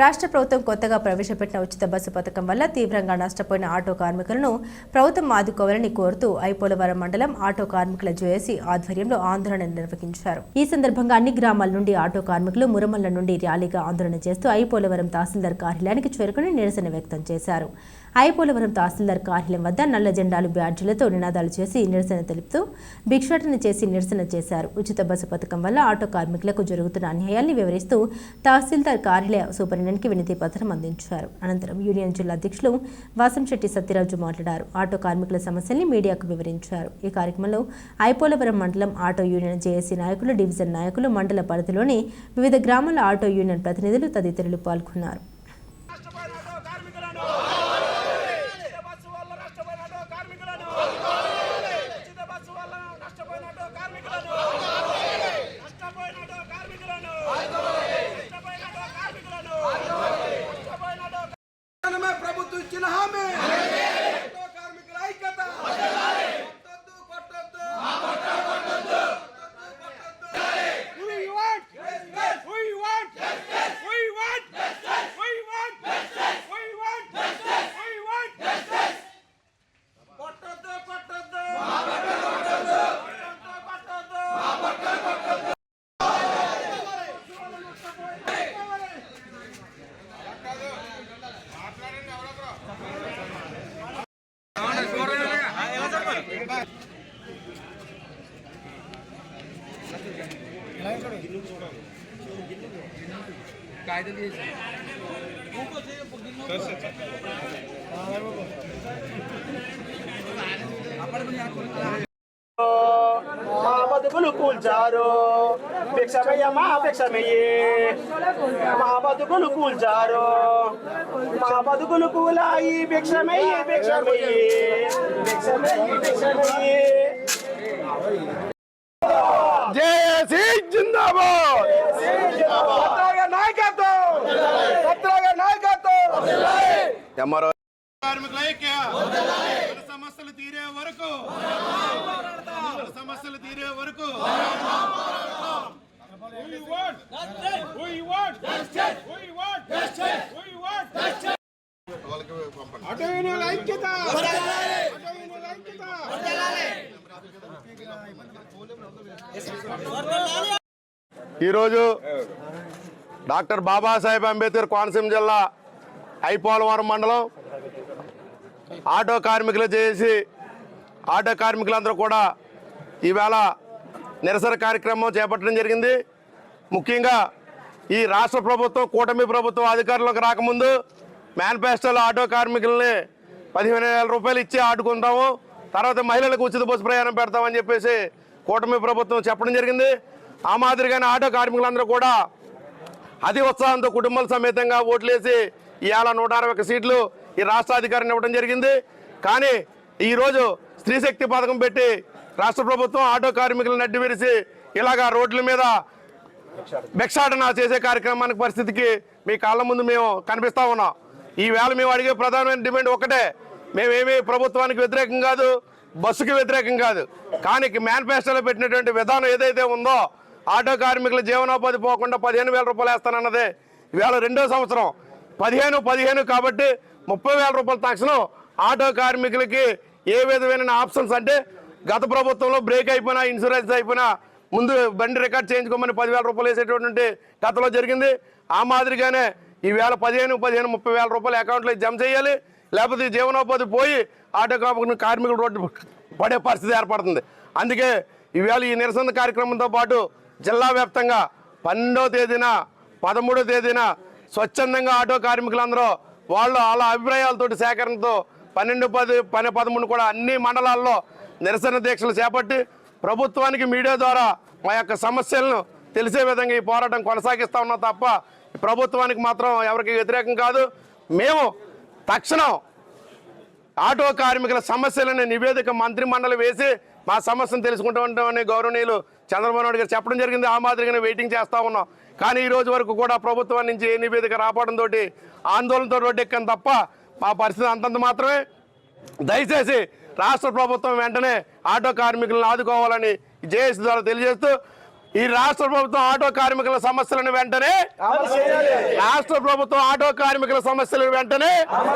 రాష్ట్ర ప్రభుత్వం కొత్తగా ప్రవేశపెట్టిన ఉచిత బస్సు పథకం వల్ల తీవ్రంగా నష్టపోయిన ఆటో కార్మికులను ప్రభుత్వం ఆదుకోవాలని కోరుతూ ఐపోలవరం మండలం ఆటో కార్మికుల జేఏసీ ఆధ్వర్యంలో ఆందోళన నిర్వహించారు. ఈ సందర్భంగా అన్ని గ్రామాల నుండి ఆటో కార్మికులు మురమల్ల నుండి ర్యాలీగా ఆందోళన చేస్తూ ఐపోలవరం తహసీల్దార్ కార్యాలయానికి చేరుకుని నిరసన వ్యక్తం చేశారు. ఐపోలవరం తహసీల్దార్ కార్యాలయం వద్ద నల్ల జెండాలు బ్యాడ్జీలతో నినాదాలు చేసి నిరసన తెలుపుతూ భిక్షాటన చేసి నిరసన చేశారు. ఉచిత బస్సు పథకం వల్ల ఆటో కార్మికులకు జరుగుతున్న అన్యాయాన్ని వివరిస్తూ తహసీల్దార్ కార్యాలయ సూపరింటెండెంట్కి వినతి పత్రం అందించారు అనంతరం యూనియన్ జిల్లా అధ్యక్షులు వాసంశెట్టి సత్యరాజు మాట్లాడారు ఆటో కార్మికుల సమస్యల్ని మీడియాకు వివరించారు ఈ కార్యక్రమంలో ఐపోలవరం మండలం ఆటో యూనియన్ జేఏసీ నాయకులు డివిజన్ నాయకులు మండల పరిధిలోని వివిధ గ్రామాల ఆటో యూనియన్ ప్రతినిధులు తదితరులు పాల్గొన్నారు నష్టపోయిన కార్మికులను कायदा दिएछ मुको चाहिँ गिल्नु छ आपर पनि आको భిక్షమయ్య మా భిక్షమయ్యి మా బతుకులు కూల్చారు మా బతుకులు కూలాయి భిక్షమయ్యి భిక్షమయ్యి భిక్షమయ్యి భిక్షమయ్యి జేఏసీ జిందాబాద్ పత్రాగా నాయకత్వం పత్రాగా నాయకత్వం ఎంఆర్ఓ కార్మికుల ఐక్య మన సమస్యలు తీరే వరకు ఈరోజు డాక్టర్ బాబాసాహెబ్ అంబేద్కర్ కోనసీమ జిల్లా ఐపోలవరం మండలం ఆటో కార్మికులు చేసి ఆటో కార్మికులందరూ కూడా ఈవేళ నిరసన కార్యక్రమం చేపట్టడం జరిగింది. ముఖ్యంగా ఈ రాష్ట్ర ప్రభుత్వం కూటమి ప్రభుత్వం అధికారంలోకి రాకముందు మేనిఫెస్టోలో ఆటో కార్మికుల్ని పదిహేను వేల రూపాయలు ఇచ్చి ఆడుకుంటాము. తర్వాత మహిళలకు ఉచిత బస్సు ప్రయాణం పెడతామని చెప్పేసి కూటమి ప్రభుత్వం చెప్పడం జరిగింది. ఆ మాదిరిగానే ఆటో కార్మికులందరూ కూడా అతి ఉత్సాహంతో కుటుంబాల సమేతంగా ఓట్లేసి ఇవాళ నూట అరవై ఒక సీట్లు ఈ రాష్ట్రాధికారిని ఇవ్వడం జరిగింది. కానీ ఈరోజు స్త్రీ శక్తి పథకం పెట్టి రాష్ట్ర ప్రభుత్వం ఆటో కార్మికులను నడ్డి విరిసి ఇలాగా రోడ్ల మీద భిక్షాటన చేసే కార్యక్రమానికి పరిస్థితికి మీ కాళ్ళ ముందు మేము కనిపిస్తూ ఉన్నాం. ఈ వేళ మేము అడిగే ప్రధానమైన డిమాండ్ ఒకటే మేమేమి ప్రభుత్వానికి వ్యతిరేకం కాదు బస్సుకి వ్యతిరేకం కాదు. కానీ మేనిఫెస్టోలో పెట్టినటువంటి విధానం ఏదైతే ఉందో ఆటో కార్మికుల జీవనోపాధి పోకుండా పదిహేను వేల రూపాయలు వేస్తానన్నదే. ఇవాళ రెండో సంవత్సరం. పదిహేను పదిహేను కాబట్టి ముప్పై వేల రూపాయల తక్షణం ఆటో కార్మికులకి ఏ విధమైన ఆప్షన్స్ అంటే గత ప్రభుత్వంలో బ్రేక్ అయిపోయినా ఇన్సూరెన్స్ అయిపోయినా ముందు బండి రికార్డ్ చేయించుకోమని పదివేల రూపాయలు వేసేటటువంటి గతలో జరిగింది. ఆ మాదిరిగానే ఈవేళ పదిహేను పదిహేను ముప్పై వేల రూపాయలు అకౌంట్లో జమ చేయాలి. లేకపోతే జీవనోపాధి పోయి ఆటో కార్మికులు కార్మికులు రోడ్డు పడే పరిస్థితి ఏర్పడుతుంది. అందుకే ఈవేళ ఈ నిరసన కార్యక్రమంతో పాటు జిల్లా వ్యాప్తంగా పన్నెండో తేదీన పదమూడో తేదీన స్వచ్ఛందంగా ఆటో కార్మికులందరూ వాళ్ళు వాళ్ళ అభిప్రాయాలతోటి సేకరణతో పన్నెండు పది పని పదమూడు కూడా అన్ని మండలాల్లో నిరసన దీక్షలు చేపట్టి ప్రభుత్వానికి మీడియా ద్వారా మా యొక్క సమస్యలను తెలిసే విధంగా ఈ పోరాటం కొనసాగిస్తా ఉన్నాం తప్ప ప్రభుత్వానికి మాత్రం ఎవరికి వ్యతిరేకం కాదు. మేము తక్షణం ఆటో కార్మికుల సమస్యలను నివేదిక మంత్రి మండలి వేసి మా సమస్యను తెలుసుకుంటామని గౌరవనీయులు చంద్రబాబు నాయుడు గారు చెప్పడం జరిగింది ఆ మాదిరిగానే వెయిటింగ్ చేస్తా ఉన్నాం. కానీ ఈ రోజు వరకు కూడా ప్రభుత్వం నుంచి ఏ నివేదిక రావడంతో ఆందోళనతో రోడ్డెక్కాం తప్ప మా పరిస్థితి అంతంత మాత్రమే. దయచేసి రాష్ట్ర ప్రభుత్వం వెంటనే ఆటో కార్మికులను ఆదుకోవాలని జేఏసీ ద్వారా తెలియజేస్తూ ఈ రాష్ట్ర ప్రభుత్వం ఆటో కార్మికుల సమస్యలను వెంటనే రాష్ట్ర ప్రభుత్వం ఆటో కార్మికుల సమస్యలను వెంటనే